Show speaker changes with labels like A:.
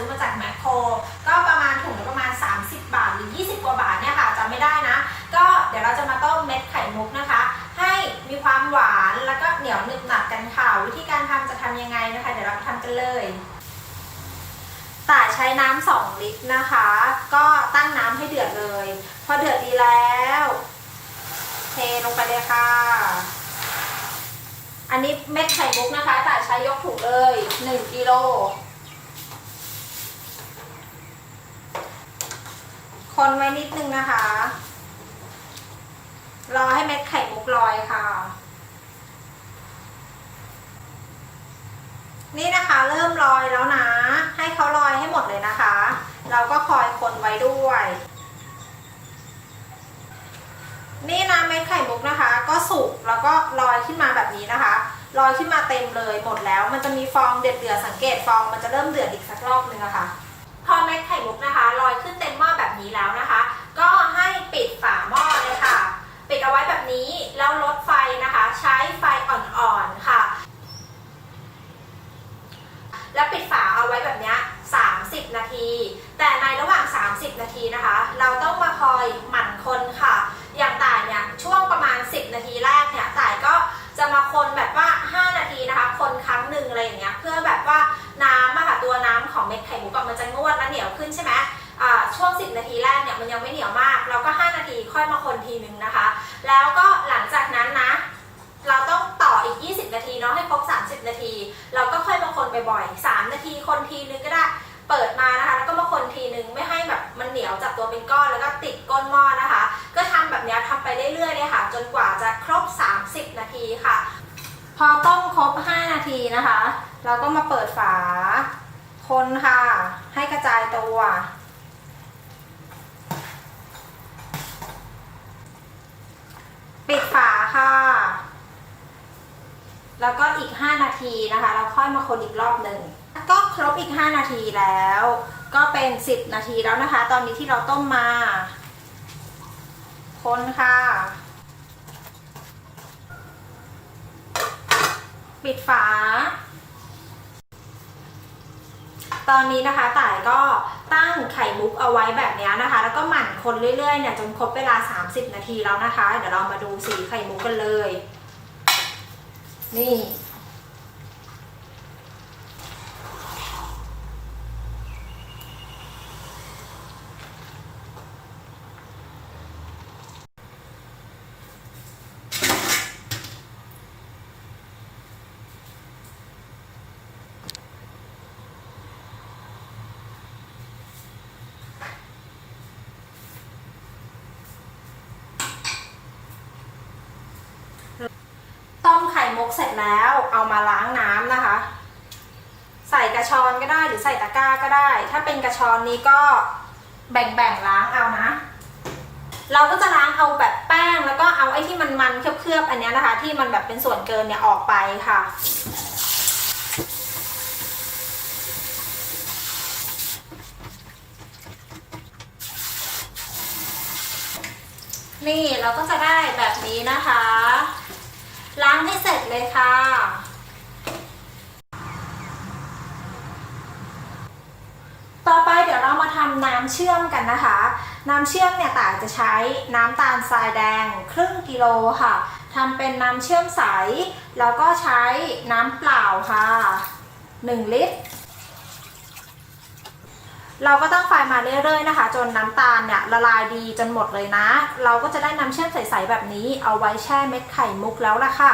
A: ซื้อมาจากแมคโครก็ประมาณถุงละประมาณ 30 บาทหรือ 20 กว่าบาทเนี่ยค่ะจำไม่ได้นะ ก็เดี๋ยวเราจะมาต้มเม็ดไข่มุกนะคะ ให้มีความหวานแล้วก็เหนียวหนึบหนับกันค่ะวิธีการทำจะทำยังไงนะคะ เดี๋ยวเราไปทำกันเลยต่ใช้น้ำสองลิตรนะคะ ก็ตั้งน้ำให้เดือดเลย พอเดือดดีแล้ว เทลงไปเลยค่ะ อันนี้เม็ดไข่มุกนะคะแต่ใช้ยกถุงเลย 1กิโล คนไว้นิดนึงนะคะ รอให้เม็ดไข่มุกลอยค่ะ นี่นะคะ เริ่มลอยแล้วนะ ให้เขาลอยให้หมดเลยนะคะ เราก็คอยคนไว้ด้วย นี่นะเม็ดไข่มุกนะคะ ก็สุกแล้วก็ลอยขึ้นมาแบบนี้นะคะลอยขึ้นมาเต็มเลยหมดแล้ว มันจะมีฟองเดือดเดือดสังเกตฟองมันจะเริ่มเดือดอีกสักรอบนึงอะคะ่ะ อเม็ดไข่มุกนะคะลอยขึ้นเต็มหม้อแบบนี้แล้วนะคะ ก็ให้ปิดฝาหม้อเลยค่ะ ปิดเอาไว้แบบนี้แล้วลดไฟนะคะ ใช้ไฟอ่อนๆค่ะ แล้วปิดฝาเอาไว้แบบเนี้ย30 นาที แต่ในระหว่าง 30 นาทีนะคะ เราต้องมาคอยหมั่นคนค่ะ อย่างต่ายเนี่ยช่วงประมาณ 10 นาทีแร 10 นาทีแรกเนี่ยมันยังไม่เหนียวมาก เราก็ 5 นาทีค่อยมาคนทีนึงนะคะ แล้วก็หลังจากนั้นนะ เราต้องต่ออีก 20 นาทีเนาะให้ครบ 30 นาที เราก็ค่อยมาคนบ่อยๆ 3 นาทีคนทีนึงก็ได้เปิดมานะคะแล้วก็มาคนทีนึงไม่ให้แบบมันเหนียวจับตัวเป็นก้อนแล้วก็ติดก้นหม้อนะคะ ก็ทำแบบนี้ทำไปเรื่อยๆเลยค่ะ จนกว่าจะครบ 30 นาทีค่ะ พอต้มครบ 5 นาทีนะคะ เราก็มาเปิดฝาคนค่ะ ให้กระจายตัว ปิดฝา ค่ะ แล้วก็อีก 5 นาทีนะคะ เราค่อยมาคนอีกรอบหนึ่ง ก็ครบอีก 5 นาทีแล้ว ก็เป็น 10 นาทีแล้วนะคะ ตอนนี้ที่เราต้มมา คนค่ะ ปิดฝา ตอนนี้นะคะต่ายก็ตั้งไข่มุกเอาไว้แบบนี้นะคะ แล้วก็หมั่นคนเรื่อยๆเนี่ยจนครบเวลา 30 นาทีแล้วนะคะ เดี๋ยวเรามาดูสีไข่มุกกันเลย นี่ กเสร็จแล้วเอามาล้างน้ำนะคะ ใส่กระชอนก็ได้หรือใส่ตะกร้าก็ได้ ถ้าเป็นกระชอนนี้ก็แบ่งๆล้างเอานะ เราก็จะล้างเอาแบบแป้งแล้วก็เอาไอ้ที่มันมันเคลือบๆอันนี้นะคะ ที่มันแบบเป็นส่วนเกินเนี่ยออกไปค่ะนี่เราก็จะได้แบบนี้นะคะ ล้างให้เสร็จเลยค่ะ ต่อไปเดี๋ยวเรามาทำน้ำเชื่อมกันนะคะ น้ำเชื่อมเนี่ยต่ายจะใช้น้ำตาลทรายแดงครึ่งกิโลค่ะทำเป็นน้ำเชื่อมใส แล้วก็ใช้น้ำเปล่าค่ะ 1 ลิตร เราก็ต้องไฟมาเรื่อยๆนะคะ จนน้ำตาลเนี่ยละลายดีจนหมดเลยนะ เราก็จะได้น้ำเชื่อมใสๆแบบนี้เอาไว้แช่เม็ดไข่มุกแล้วล่ะค่ะ